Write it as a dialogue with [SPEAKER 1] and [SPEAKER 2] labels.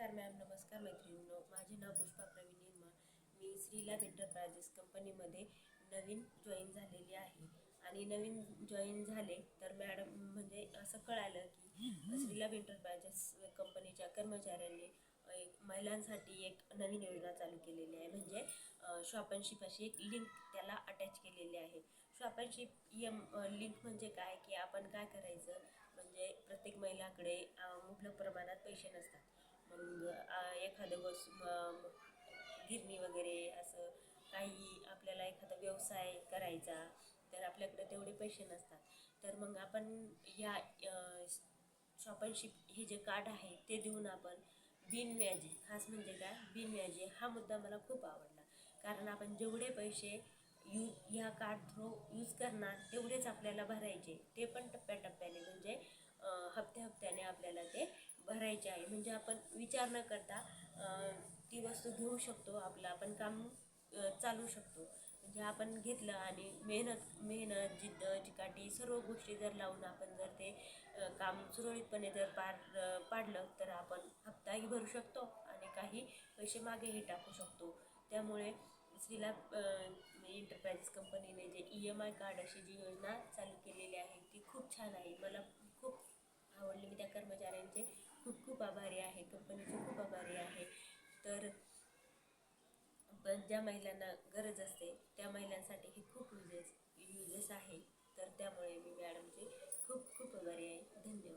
[SPEAKER 1] नमस्कार मॅम नमस्कार मैत्रिणींनो. माझे नाव पुष्पा प्रवीण निर्मा मी श्रीला एंटरप्राइजेस कंपनीमध्ये नवीन जॉईन झालेली आहे. आणि नवीन जॉईन झाले तर मॅडम म्हणजे असं कळालं की श्रीला एंटरप्राइजेस कंपनीच्या कर्मचाऱ्यांनी एक महिलांसाठी एक नवीन योजना चालू केलेली आहे. म्हणजे शॉप अँड शिप अशी एक लिंक त्याला अटॅच केलेली आहे. शॉप अँड शिप यम लिंक म्हणजे काय? की आपण काय करायचं? म्हणजे प्रत्येक महिलाकडे मुबलक प्रमाणात पैसे नसतात. मग एखादं वस्तू गिरणी वगैरे असं काही आपल्याला एखादा व्यवसाय करायचा तर आपल्याकडे तेवढे पैसे नसतात. तर मग आपण या शॉपनशिप हे जे कार्ड आहे ते देऊन आपण बिनव्याजी खास म्हणजे काय? बिनव्याजी हा मुद्दा मला खूप आवडला. कारण आपण जेवढे पैसे यू ह्या कार्ड थ्रू यूज करणार तेवढेच आपल्याला भरायचे. ते पण टप्प्याटप्प्याने म्हणजे हप्त्या हप्त्याने आपल्याला ते भरायचे आहे. म्हणजे आपण विचार न करता ती वस्तू घेऊ शकतो आपलं. आपण काम चालू शकतो. म्हणजे आपण घेतलं आणि मेहनत मेहनत जिद्द चिकाटी सर्व गोष्टी जर लावून आपण जर ते काम सुरळीतपणे जर पार पाडलं तर आपण हप्ताही भरू शकतो आणि काही पैसे मागेही टाकू शकतो. त्यामुळे श्रीला एंटरप्राइजेस कंपनीने जे ई एम आय कार्ड अशी जी योजना चालू केलेली आहे ती खूप छान आहे. मला खूप आवडली मी त्या कर्मचाऱ्यांचे आहे. कंपनीचे खूप आभारी आहे. तर पण ज्या महिलांना गरज असते त्या महिलांसाठी हे खूप युजेस युजेस आहे. तर त्यामुळे मी मॅडमचे खूप खूप आभारी आहे. धन्यवाद.